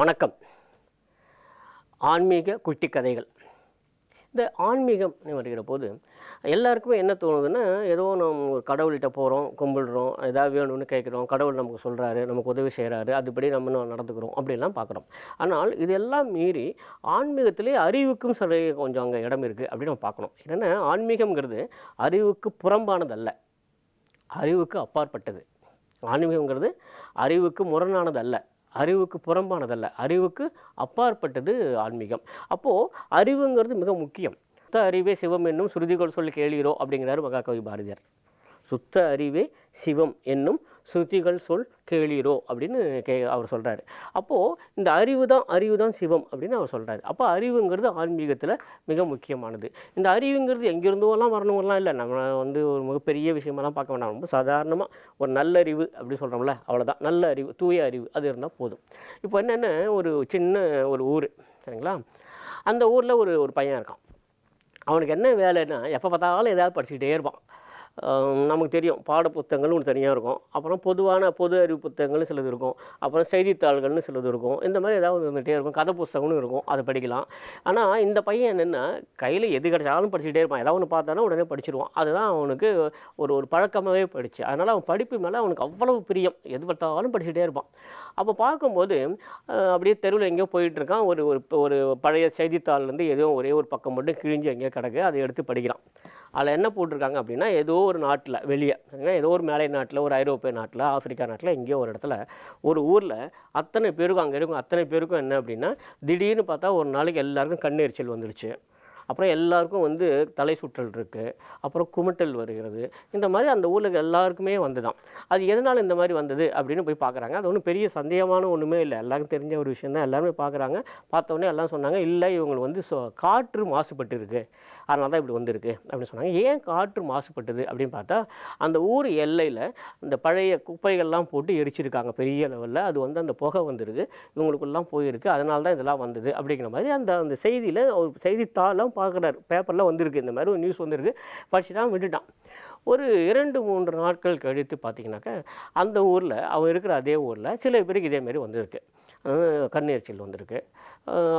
வணக்கம். ஆன்மீக குட்டி கதைகள் இந்த ஆன்மீகம் வருகிற போது எல்லாருக்குமே என்ன தோணுதுன்னா ஏதோ நம்ம ஒரு கடவுள்கிட்ட போகிறோம் கும்பிடுறோம் ஏதாவது வேணும்னு கேட்குறோம் கடவுள் நமக்கு சொல்கிறாரு நமக்கு உதவி செய்கிறாரு அதுபடி நம்ம நடந்துக்கிறோம் அப்படிலாம் பார்க்குறோம். ஆனால் இதெல்லாம் மீறி ஆன்மீகத்திலே அறிவுக்கும் சில கொஞ்சம் அங்கே இடம் இருக்குது அப்படின்னு நம்ம பார்க்கணும். என்னென்னா ஆன்மீகம்ங்கிறது அறிவுக்கு புறம்பானதல்ல. அறிவுக்கு அப்பாற்பட்டது. ஆன்மீகங்கிறது அறிவுக்கு முரணானது அல்ல அறிவுக்கு புறம்பானதல்ல. அறிவுக்கு அப்பாற்பட்டது ஆன்மீகம். அப்போது அறிவுங்கிறது மிக முக்கியம். சுத்த அறிவே சிவம் என்னும் சுருதிகள் சொல்லி கேளீரோ அப்படிங்கிறாரு மகாகவி பாரதியார். சுத்த அறிவே சிவம் என்னும் ஸ்ருதிகள் சொல் கேளீரோ அப்படின்னு கே அவர் சொல்கிறாரு அப்போது இந்த அறிவு தான் அறிவு தான் சிவம் அப்படின்னு அவர் சொல்கிறாரு அப்போ அறிவுங்கிறது ஆன்மீகத்தில் மிக முக்கியமானது. இந்த அறிவுங்கிறது எங்கேருந்தோலாம் வரணுங்கலாம் இல்லை. நம்ம வந்து ஒரு மிகப்பெரிய விஷயமெல்லாம் பார்க்க வேண்டாம். ரொம்ப சாதாரணமாக ஒரு நல்லறிவு அப்படி சொல்கிறோம்ல அவ்வளோதான் நல்ல அறிவு தூய அறிவு அது இருந்தால் போதும். இப்போ என்னென்ன ஒரு சின்ன ஒரு ஊர் சரிங்களா? அந்த ஊரில் ஒரு ஒரு பையன் இருக்கான். அவனுக்கு என்ன வேலைன்னா எப்போ பார்த்தாலும் ஏதாவது படிச்சுக்கிட்டே இருப்பான். நமக்கு தெரியும். பாட புத்தகங்கள்னு ஒன்று தனியாக இருக்கும். அப்புறம் பொதுவான பொது அறிவு புத்தகங்கள்னு சிலது இருக்கும். அப்புறம் செய்தித்தாள்கள்னு சிலது இருக்கும். இந்த மாதிரி ஏதாவது வந்துகிட்டே இருக்கும். கதை புத்தகம்னு இருக்கும். அதை படிக்கலாம். ஆனால் இந்த பையன் என்னென்னா கையில் எது கிடச்சாலும் படிச்சுக்கிட்டே இருப்பான். ஏதாவது ஒன்று பார்த்தானா உடனே படிச்சிருவான். அதுதான் அவனுக்கு ஒரு ஒரு பழக்கமாகவே போயிடுச்சு. அதனால் அவன் படிப்பு மேலே அவனுக்கு அவ்வளவு பிரியம். எது பார்த்தாலும் படிச்சுட்டே இருப்பான். அப்போ பார்க்கும்போது அப்படியே தெருவில் எங்கேயோ போயிட்டுருக்கான். ஒரு ஒரு ஒரு பழைய செய்தித்தாள்லேருந்து எதுவும் ஒரே ஒரு பக்கம் மட்டும் கிழிஞ்சு எங்கேயோ கிடக்கு. அதை எடுத்து படிக்கிறான். அதில் என்ன போட்டிருக்காங்க அப்படின்னா ஏதோ ஒரு நாட்டில் வெளியே ஏதோ ஒரு மேலை நாட்டில் ஒரு ஐரோப்பிய நாட்டில் ஆப்பிரிக்கா நாட்டில் எங்கேயோ ஒரு இடத்துல ஒரு ஊரில் அத்தனை பேருக்கும் அங்கே இருக்கும் அத்தனை பேருக்கும் என்ன அப்படின்னா திடீர்னு பார்த்தா ஒரு நாளைக்கு எல்லாருக்கும் கண்ணெரிச்சல் வந்துடுச்சு அப்புறம் எல்லாருக்கும் வந்து தலை சுற்றல் இருக்குது அப்புறம் குமட்டல் வருகிறது. இந்த மாதிரி அந்த ஊரில் எல்லாருக்குமே வந்துதான். அது எதனால் இந்த மாதிரி வந்தது அப்படின்னு போய் பார்க்குறாங்க அது ஒன்றும் பெரிய சந்தேகமான ஒன்றுமே இல்லை. எல்லாருக்கும் தெரிஞ்ச ஒரு விஷயம் தான். எல்லாருமே பார்க்குறாங்க பார்த்தோன்னே எல்லாம் சொன்னாங்க இல்லை இவங்களுக்கு வந்து சொ- காற்று மாசுபட்டு இருக்குது அதனால தான் இப்படி வந்திருக்கு. அப்படின்னு சொன்னாங்க. ஏன் காற்று மாசுபட்டது அப்படின்னு பார்த்தா அந்த ஊர் எல்லையில் இந்த பழைய குப்பைகள்லாம் போட்டு எரிச்சிருக்காங்க. பெரிய லெவலில் அது வந்து அந்த புகை வந்துருக்கு. இவங்களுக்குலாம் போயிருக்கு. அதனால தான் இதெல்லாம் வந்தது அப்படிங்கிற மாதிரி அந்த அந்த செய்தியில் ஒரு செய்தித்தாளம் பார்க்குறாரு. பேப்பரில் வந்திருக்கு. இந்த மாதிரி ஒரு நியூஸ் வந்திருக்கு. படிச்சுட்டான் விட்டுட்டான். ஒரு இரண்டு மூன்று நாட்கள் கழித்து பார்த்தீங்கன்னாக்கா அந்த ஊரில் அவன் இருக்கிற அதே ஊரில் சில பேருக்கு இதே மாதிரி வந்திருக்கு. அஹ் கண்ணெரிச்சல் வந்திருக்கு.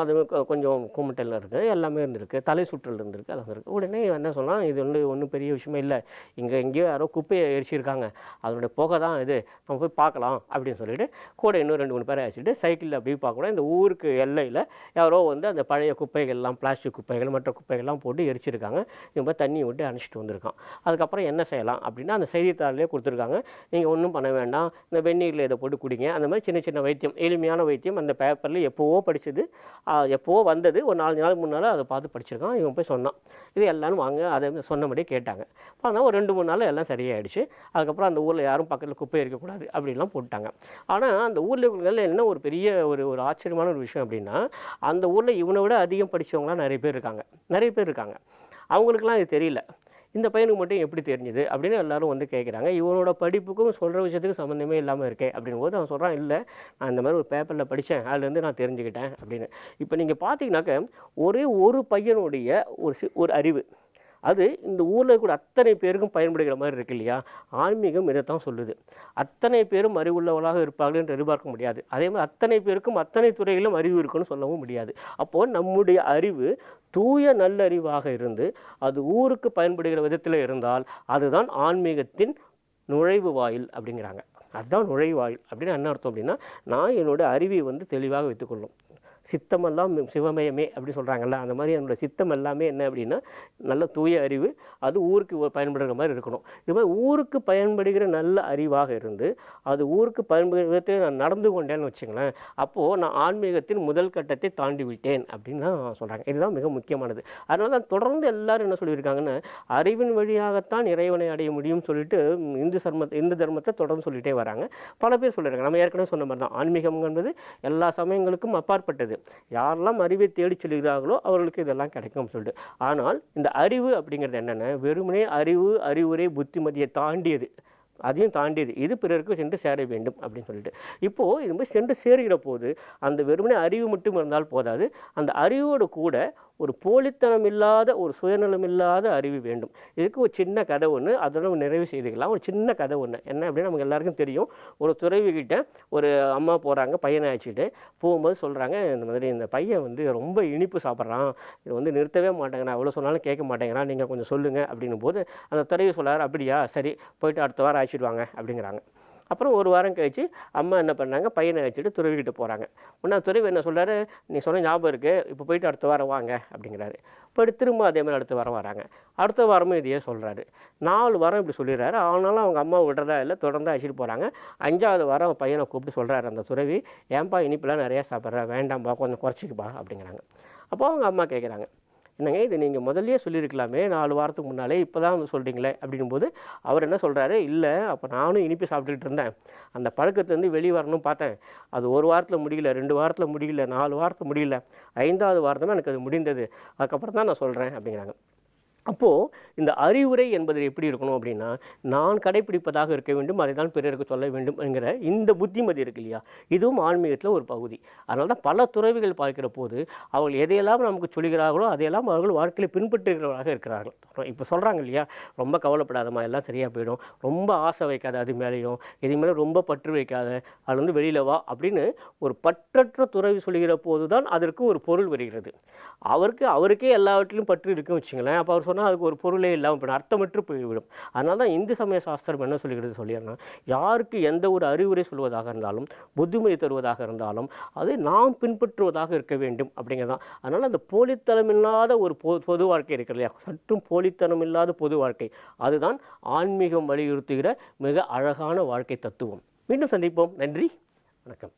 அது கொஞ்சம் குமட்டல் இருக்குது எல்லாமே இருந்திருக்கு. தலை சுற்றல் இருந்திருக்கு. அதெல்லாம் இருக்குது உடனே என்ன சொன்னால் இது வந்து ஒன்றும் பெரிய விஷயமே இல்லை. இங்கே எங்கேயோ யாரோ குப்பையை எரிச்சிருக்காங்க. அதனுடைய புகை தான் இது. நம்ம போய் பார்க்கலாம் அப்படின்னு சொல்லிட்டு கூட இன்னும் ரெண்டு மூணு பேரை அழைச்சிட்டு சைக்கிளில் அப்படியே பார்க்கணும். இந்த ஊருக்கு எல்லையில் யாரோ வந்து அந்த பழைய குப்பைகள்லாம் பிளாஸ்டிக் குப்பைகள் மற்ற குப்பைகள்லாம் போட்டு எரிச்சிருக்காங்க. இவங்க தண்ணி விட்டு அணைச்சிட்டு வந்திருக்கான். அதுக்கப்புறம் என்ன செய்யலாம் அப்படின்னா அந்த செய்தித்தாளிலே கொடுத்துருக்காங்க. நீங்கள் ஒன்றும் பண்ண வேண்டாம். இந்த வெந்நீரில் இதை போட்டு குடிங்க. அந்த மாதிரி சின்ன சின்ன வைத்தியம் எளிமையான வைத்தியம் அந்த பேப்பரில் எப்போவோ படிச்சது. எப்போவோ வந்தது. ஒரு நாலஞ்சு நாள் முன்னால் அதை பார்த்து படிச்சிருக்கான். இவன் போய் சொன்னான். இது எல்லாரும் வாங்க அதை சொன்னபடியே கேட்டாங்க. ஆனால் ஒரு ரெண்டு மூணு நாள் எல்லாம் சரியாயிடுச்சு. அதுக்கப்புறம் அந்த ஊரில் யாரும் பக்கத்தில் குப்பை இருக்கக்கூடாது அப்படிலாம் போட்டாங்க ஆனால் அந்த ஊரில் இருக்கிறதுல என்ன ஒரு பெரிய ஒரு ஒரு ஆச்சரியமான ஒரு விஷயம் அப்படின்னா அந்த ஊரில் இவனை விட அதிகம் படிச்சவங்களாம் நிறைய பேர் இருக்காங்க. நிறைய பேர் இருக்காங்க. அவங்களுக்குலாம் இது தெரியல. இந்த பையனுக்கு மட்டும் எப்படி தெரிஞ்சுது? அப்படின்னு எல்லாரும் வந்து கேட்குறாங்க இவனோட படிப்புக்கும் சொல்கிற விஷயத்துக்கும் சம்மந்தமே இல்லாமல் இருக்கே. அப்படின்னும் போது அவன் சொல்கிறான் இல்லை நான் இந்த மாதிரி ஒரு பேப்பரில் படித்தேன் அதுலேருந்து நான் தெரிஞ்சுக்கிட்டேன். அப்படின்னு. இப்போ நீங்கள் பார்த்தீங்கன்னாக்க ஒரே ஒரு பையனுடைய ஒரு சி- ஒரு அறிவு. அது இந்த ஊரில் கூட அத்தனை பேருக்கும் பயன்படுகிற மாதிரி இருக்கு இல்லையா? ஆன்மீகம் இதைத்தான் சொல்லுது. அத்தனை பேரும் அறிவுள்ளவர்களாக இருப்பார்கள் என்று எதிர்பார்க்க முடியாது. அதே மாதிரி அத்தனை பேருக்கும் அத்தனை துறையிலும் அறிவு இருக்குன்னு சொல்லவும் முடியாது. அப்போது நம்முடைய அறிவு தூய நல்லறிவாக இருந்து அது ஊருக்கு பயன்படுகிற விதத்தில் இருந்தால் அதுதான் ஆன்மீகத்தின் நுழைவு வாயில் அப்படிங்கிறாங்க. அதுதான் நுழைவாயில் அப்படின்னு என்ன அர்த்தம் அப்படின்னா நான் என்னோடய அறிவை வந்து தெளிவாக வைத்துக்கொள்ளும் சித்தமெல்லாம் சிவமயமே அப்படி சொல்கிறாங்கல்ல அந்த மாதிரி என்னோடய சித்தம் எல்லாமே என்ன அப்படின்னா நல்ல தூய அறிவு அது ஊருக்கு பயன்படுகிற மாதிரி இருக்கணும். இது மாதிரி ஊருக்கு பயன்படுகிற நல்ல அறிவாக இருந்து அது ஊருக்கு பயன்படுகிற விதத்தில் நான் நடந்து கொண்டேன்னு வச்சுங்களேன் அப்போது நான் ஆன்மீகத்தின் முதல் கட்டத்தை தாண்டி விட்டேன் அப்படின்னு தான் சொல்கிறாங்க இதுதான் மிக முக்கியமானது. அதனால தான் தொடர்ந்து எல்லாரும் என்ன சொல்லியிருக்காங்கன்னா அறிவின் வழியாகத்தான் இறைவனை அடைய முடியும்னு சொல்லிட்டு இந்து சர்மத்தை இந்து தர்மத்தை தொடர்ந்து சொல்லிகிட்டே வராங்க. பல பேர் சொல்லியிருக்காங்க. நம்ம ஏற்கனவே சொன்ன மாதிரி தான். ஆன்மீகம் என்பது எல்லா சமயங்களுக்கும் அப்பாற்பட்டது. யாரெல்லாம் அறிவை தேடி செல்கிறார்களோ அவர்களுக்கு இதெல்லாம் கிடைக்கும்னு சொல்லிட்டு. ஆனால் இந்த அறிவு அப்படிங்கிறது என்னென்ன வெறுமனே அறிவு அறிவுரை புத்திமதியை தாண்டியது. அதையும் தாண்டியது. இது பிறருக்கு சென்று சேர வேண்டும் அப்படின்னு சொல்லிட்டு. இப்போது இது மாதிரி சென்று சேருகிற போது அந்த வெறுமனே அறிவு மட்டும் இருந்தால் போதாது. அந்த அறிவோடு கூட ஒரு போலித்தனம் இல்லாத ஒரு சுயநலம் இல்லாத அறிவு வேண்டும். இதுக்கு ஒரு சின்ன கதை ஒன்று அதோட நிறைவு செய்துக்கலாம். ஒரு சின்ன கதை ஒன்று என்ன அப்படின்னு நமக்கு எல்லாருக்கும் தெரியும். ஒரு துறவிகிட்ட ஒரு அம்மா போகிறாங்க பையனை அழைச்சிட்டு போகும்போது சொல்கிறாங்க இந்த மாதிரி இந்த பையன் வந்து ரொம்ப இனிப்பு சாப்பிட்றான். இது வந்து நிறுத்தவே மாட்டேங்கிறான் எவ்வளோ சொன்னாலும் கேட்க மாட்டேங்கிறான். நீங்கள் கொஞ்சம் சொல்லுங்கள் அப்படின்னும் போது அந்த துறவி சொல்றாரு அப்படியா? சரி போயிட்டு அடுத்த வாரம் அழைச்சிட்டு வாங்க அப்படிங்கிறாங்க. அப்புறம் ஒரு வாரம் கழிச்சு அம்மா என்ன பண்ணாங்க? பையனை வச்சுட்டு துறவிக்கிட்டு போகிறாங்க உடனே துறவி என்ன சொல்கிறாரு நீ சொன்ன ஞாபகம் இருக்குது இப்போ போயிட்டு அடுத்த வாரம் வாங்க அப்படிங்கிறாரு. போயிட்டு திரும்ப அதே மாதிரி அடுத்த வாரம் வராங்க. அடுத்த வாரமும் இதையே சொல்கிறாரு நாலு வாரம் இப்படி சொல்லிடுறாரு. ஆனாலும் அவங்க அம்மா விடுறதா இல்லை தொடர்ந்து அழைச்சிட்டு போகிறாங்க அஞ்சாவது வாரம் அவன் பையனை கூப்பிட்டு சொல்கிறாரு அந்த துறவி. ஏன்பா இனிப்பெல்லாம் நிறையா சாப்பிட்றா? வேண்டாம்பா கொஞ்சம் குறைச்சிக்குப்பா அப்படிங்கிறாங்க. அப்போ அவங்க அம்மா கேட்குறாங்க என்னங்க இது நீங்கள் முதல்லையே சொல்லியிருக்கலாமே நாலு வாரத்துக்கு முன்னாலே இப்போ தான் வந்து சொல்கிறீங்களே அப்படிங்கும்போது அவர் என்ன சொல்கிறாரு இல்லை அப்போ நானும் இனிப்பு சாப்பிட்டுக்கிட்டு இருந்தேன். அந்த பழக்கத்துலேருந்து வெளியே வரணும் பார்த்தேன். அது ஒரு வாரத்தில் முடியல ரெண்டு வாரத்தில் முடியல நாலு வாரத்தில் முடியல. ஐந்தாவது வாரத்தில் எனக்கு அது முடிந்தது. அதுக்கப்புறம் தான் நான் சொல்கிறேன் அப்படிங்கிறாங்க. அப்போது இந்த அறிவுரை என்பது எப்படி இருக்கணும் அப்படின்னா நான் கடைப்பிடிப்பதாக இருக்க வேண்டும் அதை தான் பிறருக்கு சொல்ல வேண்டும் என்கிற இந்த புத்திமதி இருக்கு இல்லையா? இதுவும் ஆன்மீகத்தில் ஒரு பகுதி. அதனால தான் பல துறவிகள் பார்க்கிற போது அவர்கள் எதையெல்லாம் நமக்கு சொல்கிறார்களோ அதையெல்லாம் அவர்கள் வாழ்க்கையில் பின்பற்றுகிறவர்களாக இருக்கிறார்கள். இப்போ சொல்கிறாங்க இல்லையா? ரொம்ப கவலைப்படாதம்மா எல்லாம் சரியாக போயிடும். ரொம்ப ஆசை வைக்காத அது மேலேயும். இது மேலே ரொம்ப பற்று வைக்காத அது வந்து வெளியில் வா அப்படின்னு ஒரு பற்றற்ற துறவி சொல்லுகிற போது தான் அதற்கு ஒரு பொருள் வருகிறது. அவருக்கு அவருக்கே எல்லாவற்றிலும் பற்று இருக்குன்னு வச்சுங்களேன். அப்போ அவர் சொன்னால் அதுக்கு ஒரு பொருளே இல்லாமல் இப்போ அர்த்தமற்று போய்விடும். அதனால தான் இந்து சமய சாஸ்திரம் என்ன சொல்லிக்கிறது சொல்லிடுறேன்னா யாருக்கு எந்த ஒரு அறிவுரை சொல்வதாக இருந்தாலும் புத்திமதி தருவதாக இருந்தாலும் அதை நாம் பின்பற்றுவதாக இருக்க வேண்டும் அப்படிங்கிறதான் அதனால் அந்த போலித்தனம் இல்லாத ஒரு பொ பொது வாழ்க்கை இருக்கு இல்லையா? சற்றும் போலித்தனம் இல்லாத பொது வாழ்க்கை. அதுதான் ஆன்மீகம் வலியுறுத்துகிற மிக அழகான வாழ்க்கை தத்துவம். மீண்டும் சந்திப்போம். நன்றி. வணக்கம்.